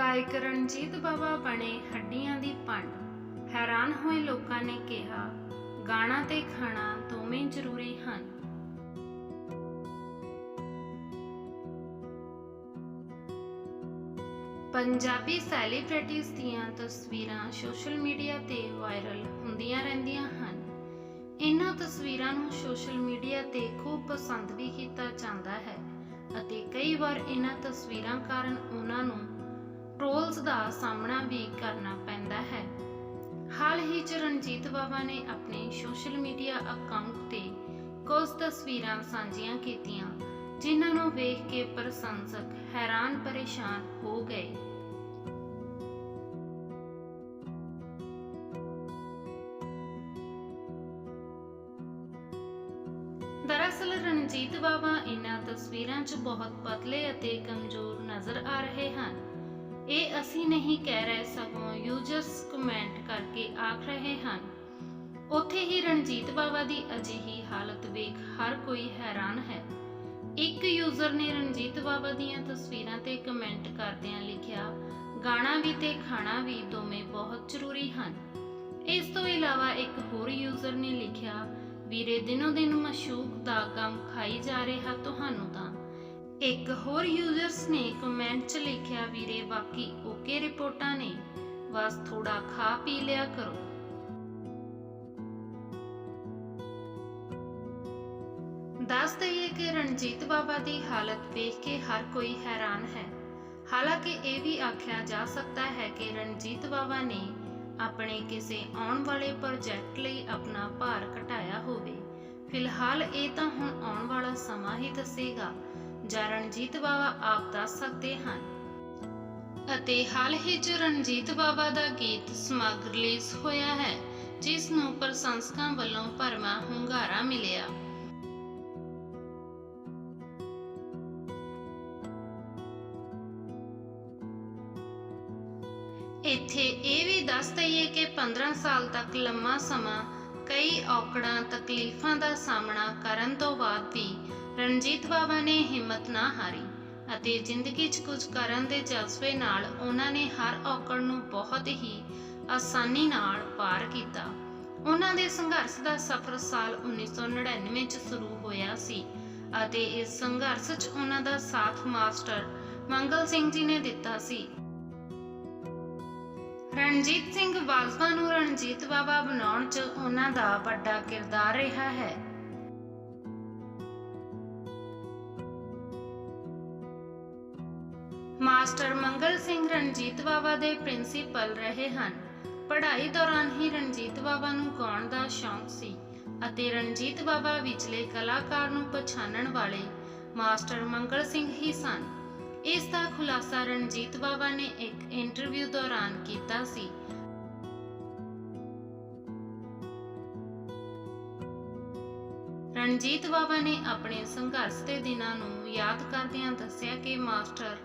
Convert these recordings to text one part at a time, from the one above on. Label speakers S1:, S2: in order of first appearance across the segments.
S1: ਗਾਇਕ ਰਣਜੀਤ ਬਾਵਾ ਬਣੇ ਹੱਡੀਆਂ ਦੀ ਪੰਡ ਹੈਰਾਨ ਹੋਏ ਲੋਕਾਂ ਨੇ ਕਿਹਾ, ਗਾਣਾ ਤੇ ਖਾਣਾ ਦੋਵੇਂ ਜ਼ਰੂਰੀ ਹਨ। ਪੰਜਾਬੀ ਸੈਲੀਬ੍ਰਿਟੀਜ਼ ਦੀਆਂ ਤਸਵੀਰਾਂ ਸੋਸ਼ਲ ਮੀਡੀਆ ਤੇ ਵਾਇਰਲ ਹੁੰਦੀਆਂ ਰਹਿੰਦੀਆਂ ਹਨ। ਇਹਨਾਂ ਤਸਵੀਰਾਂ ਨੂੰ ਸੋਸ਼ਲ ਮੀਡੀਆ ਤੇ ਖੂਬ ਪਸੰਦ ਵੀ ਕੀਤਾ ਜਾਂਦਾ ਹੈ ਅਤੇ ਕਈ ਵਾਰ ਇਹਨਾਂ ਤਸਵੀਰਾਂ ਕਾਰਨ ਉਹਨਾਂ ਨੂੰ ਟ੍ਰੋਲਸ ਦਾ ਸਾਹਮਣਾ ਵੀ ਕਰਨਾ ਪੈਂਦਾ ਹੈ। ਹਾਲ ਹੀ ਚ ਰਣਜੀਤ ਬਾਵਾ ਨੇ ਆਪਣੇ ਸੋਸ਼ਲ ਮੀਡੀਆ ਅਕਾਊਂਟ ਤੇ ਕੁਝ ਤਸਵੀਰਾਂ ਸਾਂਝੀਆਂ ਕੀਤੀਆਂ, ਜਿਨ੍ਹਾਂ ਨੂੰ ਵੇਖ ਕੇ ਪ੍ਰਸ਼ੰਸਕ ਹੈਰਾਨ ਪਰੇਸ਼ਾਨ ਹੋ ਗਏ। ਦਰਅਸਲ ਰਣਜੀਤ ਬਾਵਾ ਇਹਨਾਂ ਤਸਵੀਰਾਂ 'ਚ ਬਹੁਤ ਪਤਲੇ ਅਤੇ ਕਮਜ਼ੋਰ ਨਜ਼ਰ ਆ ਰਹੇ ਹਨ। ਅਸੀਂ ਨਹੀਂ ਕਹਿ ਰਹੇ ਸਗੋਂ ਯੂਜ਼ਰਸ ਕਮੈਂਟ ਕਰਕੇ ਆਖ ਰਹੇ ਹਨ। ਉੱਥੇ ਹੀ ਰਣਜੀਤ ਬਾਵਾ ਦੀ ਅਜਿਹੀ ਹਾਲਤ ਵੇਖ ਹਰ ਕੋਈ ਹੈਰਾਨ ਹੈ। ਇੱਕ ਯੂਜ਼ਰ ਨੇ ਰਣਜੀਤ ਬਾਵਾ ਦੀਆਂ ਤਸਵੀਰਾਂ ਤੇ ਕਮੈਂਟ ਕਰਦਿਆਂ ਲਿਖਿਆ, ਗਾਣਾ ਵੀ ਤੇ ਖਾਣਾ ਵੀ ਦੋਵੇਂ ਬਹੁਤ ਜ਼ਰੂਰੀ ਹਨ। ਇਸ ਤੋਂ ਇਲਾਵਾ ਇੱਕ ਹੋਰ ਯੂਜ਼ਰ ਨੇ ਲਿਖਿਆ, ਵੀਰੇ ਦਿਨੋ ਦਿਨ ਮਸ਼ੂਕ ਦਾ ਗਮ ਖਾਈ ਜਾ ਰਿਹਾ ਤੁਹਾਨੂੰ ਤਾਂ। ਇੱਕ ਹੋਰ ਯੂਜ਼ਰਸ ਨੇ ਕਮੈਂਟ 'ਚ ਲਿਖਿਆ, ਵੀਰੇ, ਬਾਕੀ ਓਕੇ ਰਿਪੋਰਟਾਂ ਨੇ। ਬਸ ਥੋੜਾ ਖਾ ਪੀ ਲਿਆ ਕਰੋ। ਦੱਸ ਦਈਏ ਕਿ ਰਣਜੀਤ ਬਾਬਾ ਦੀ ਹਾਲਤ ਵੇਖ ਕੇ ਹਰ ਕੋਈ ਹੈਰਾਨ ਹੈ। ਹਾਲਾਂਕਿ ਇਹ ਵੀ ਆਖਿਆ ਜਾ ਸਕਦਾ ਹੈ ਕਿ ਰਣਜੀਤ ਬਾਬਾ ਨੇ ਆਪਣੇ ਕਿਸੇ ਆਉਣ ਵਾਲੇ ਪ੍ਰੋਜੈਕਟ ਲਈ ਆਪਣਾ ਭਾਰ ਘਟਾਇਆ ਹੋਵੇ। ਫਿਲਹਾਲ ਇਹ ਤਾਂ ਹੁਣ ਆਉਣ ਵਾਲਾ ਸਮਾਂ ਹੀ ਦੱਸੇਗਾ। ਜਾਂ ਰਣਜੀਤ ਬਾਵਾ ਆਪ ਦੱਸ ਸਕਦੇ ਹਨ। ਅਤੇ ਹਾਲ ਹੀ 'ਚ ਰਣਜੀਤ ਬਾਵਾ ਦਾ ਗੀਤ ਸਮਗ ਰਿਲੀਜ਼ ਹੋਇਆ ਹੈ, ਜਿਸ ਨੂੰ ਪ੍ਰਸ਼ੰਸਕਾਂ ਵੱਲੋਂ ਭਰਵਾਂ ਹੁੰਗਾਰਾ ਮਿਲਿਆ। ਇੱਥੇ ਇਹ ਵੀ ਦੱਸ ਦਈਏ ਕਿ 15 ਸਾਲ ਤੱਕ ਲੰਮਾ ਸਮਾਂ ਕਈ ਔਕੜਾਂ ਤਕਲੀਫਾਂ ਦਾ ਸਾਹਮਣਾ ਕਰਨ ਤੋਂ ਬਾਅਦ ਵੀ ਰਣਜੀਤ ਬਾਵਾ ਨੇ ਹਿੰਮਤ ਨਾ ਹਾਰੀ ਅਤੇ ਜ਼ਿੰਦਗੀ 'ਚ ਕੁਝ ਕਰਨ ਦੇ ਜਜ਼ਬੇ ਨਾਲ ਉਹਨਾਂ ਨੇ ਹਰ ਔਕੜ ਨੂੰ ਬਹੁਤ ਹੀ ਆਸਾਨੀ ਨਾਲ ਪਾਰ ਕੀਤਾ। ਉਹਨਾਂ ਦੇ ਸੰਘਰਸ਼ ਦਾ ਸਫ਼ਰ ਸਾਲ 1999 'ਚ ਸ਼ੁਰੂ ਹੋਇਆ ਸੀ ਅਤੇ ਇਸ ਸੰਘਰਸ਼ 'ਚ ਉਹਨਾਂ ਦਾ ਸਾਥ ਮਾਸਟਰ ਮੰਗਲ ਸਿੰਘ ਜੀ ਨੇ ਦਿੱਤਾ ਸੀ। ਰਣਜੀਤ ਸਿੰਘ ਬਾਜਵਾ ਨੂੰ ਰਣਜੀਤ ਬਾਬਾ ਬਣਾਉਣ 'ਚ ਉਹਨਾਂ ਦਾ ਵੱਡਾ ਕਿਰਦਾਰ ਰਿਹਾ ਹੈ। ਮਾਸਟਰ ਮੰਗਲ ਸਿੰਘ ਰਣਜੀਤ ਬਾਵਾ ਦੇ ਪ੍ਰਿੰਸੀਪਲ ਰਹੇ ਹਨ। ਪੜ੍ਹਾਈ ਦੌਰਾਨ ਹੀ ਰਣਜੀਤ ਬਾਵਾ ਨੂੰ ਗਾਉਣ ਦਾ ਸ਼ੌਂਕ ਸੀ ਅਤੇ ਰਣਜੀਤ ਬਾਵਾ ਵਿਚਲੇ ਕਲਾਕਾਰ ਨੂੰ ਪਛਾਣਨ ਵਾਲੇ ਮਾਸਟਰ ਮੰਗਲ ਸਿੰਘ ਹੀ ਸਨ। ਇਸ ਦਾ ਖੁਲਾਸਾ ਰਣਜੀਤ ਬਾਵਾ ਨੇ ਇੱਕ ਇੰਟਰਵਿਊ ਦੌਰਾਨ ਕੀਤਾ ਸੀ। ਰਣਜੀਤ ਬਾਵਾ ਨੇ ਆਪਣੇ ਸੰਘਰਸ਼ ਦੇ ਦਿਨਾਂ ਨੂੰ ਯਾਦ ਕਰਦਿਆਂ ਦੱਸਿਆ ਕਿ ਮਾਸਟਰ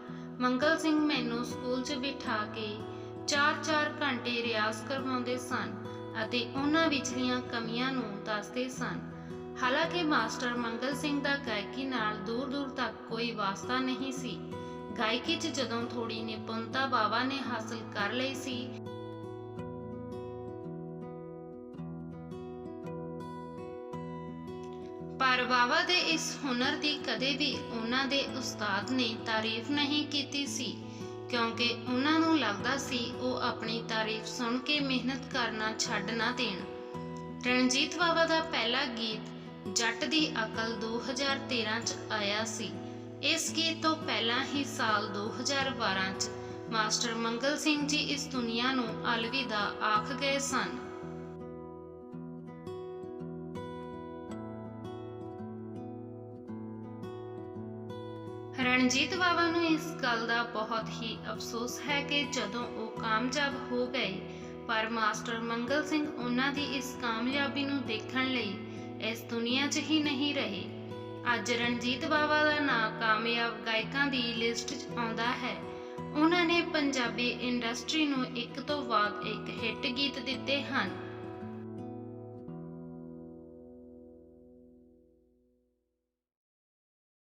S1: ਮੰਗਲ ਸਿੰਘ ਮੈਨੂੰ ਸਕੂਲ 'ਚ ਬਿਠਾ ਕੇ 4-4 ਘੰਟੇ ਰਿਆਜ਼ ਕਰਵਾਉਂਦੇ ਸਨ ਅਤੇ ਉਹਨਾਂ ਵਿਚਲੀਆਂ ਕਮੀਆਂ ਨੂੰ ਦੱਸਦੇ ਸਨ। ਹਾਲਾਂਕਿ ਮਾਸਟਰ ਮੰਗਲ ਸਿੰਘ ਦਾ ਗਾਇਕੀ ਨਾਲ ਦੂਰ-ਦੂਰ ਤੱਕ ਕੋਈ ਵਾਸਤਾ ਨਹੀਂ ਸੀ। ਗਾਇਕੀ 'ਚ ਜਦੋਂ ਥੋੜੀ ਨਿਪੁੰਨਤਾ ਬਾਵਾ ਨੇ ਹਾਸਲ ਕਰ ਲਈ ਸੀ ਪਰ ਬਾਵਾ ਦੇ ਇਸ ਹੁਨਰ ਦੀ ਕਦੇ ਵੀ ਉਹਨਾਂ ਦੇ ਉਸਤਾਦ ਨੇ ਤਾਰੀਫ ਨਹੀਂ ਕੀਤੀ ਸੀ, ਕਿਉਂਕਿ ਉਹਨਾਂ ਨੂੰ ਲੱਗਦਾ ਸੀ ਉਹ ਆਪਣੀ ਤਾਰੀਫ ਸੁਣ ਕੇ ਮਿਹਨਤ ਕਰਨਾ ਛੱਡ ਨਾ ਦੇਣ। ਰਣਜੀਤ ਬਾਵਾ ਦਾ ਪਹਿਲਾ ਗੀਤ ਜੱਟ ਦੀ ਅਕਲ 2013 ਚ ਆਇਆ ਸੀ। ਇਸ ਗੀਤ ਤੋਂ ਪਹਿਲਾਂ ਹੀ ਸਾਲ 2012 ਚ ਮਾਸਟਰ ਮੰਗਲ ਸਿੰਘ ਜੀ ਇਸ ਦੁਨੀਆ ਨੂੰ ਅਲਵਿਦਾ ਆਖ ਗਏ ਸਨ। ਰਣਜੀਤ ਬਾਵਾ ਨੂੰ ਇਸ ਗੱਲ ਦਾ ਬਹੁਤ ਹੀ ਅਫਸੋਸ ਹੈ ਕਿ ਜਦੋਂ ਉਹ ਕਾਮਯਾਬ ਹੋ ਗਏ, ਪਰ ਮਾਸਟਰ ਮੰਗਲ ਸਿੰਘ ਉਹਨਾਂ ਦੀ ਇਸ ਕਾਮਯਾਬੀ ਨੂੰ ਦੇਖਣ ਲਈ ਇਸ ਦੁਨੀਆ 'ਚ ਹੀ ਨਹੀਂ ਰਹੇ। ਅੱਜ ਰਣਜੀਤ ਬਾਵਾ ਦਾ ਨਾਂ ਕਾਮਯਾਬ ਗਾਇਕਾਂ ਦੀ ਲਿਸਟ 'ਚ ਆਉਂਦਾ ਹੈ। ਉਹਨਾਂ ਨੇ ਪੰਜਾਬੀ ਇੰਡਸਟਰੀ ਨੂੰ ਇੱਕ ਤੋਂ ਬਾਅਦ ਇੱਕ ਹਿੱਟ ਗੀਤ ਦਿੱਤੇ ਹਨ।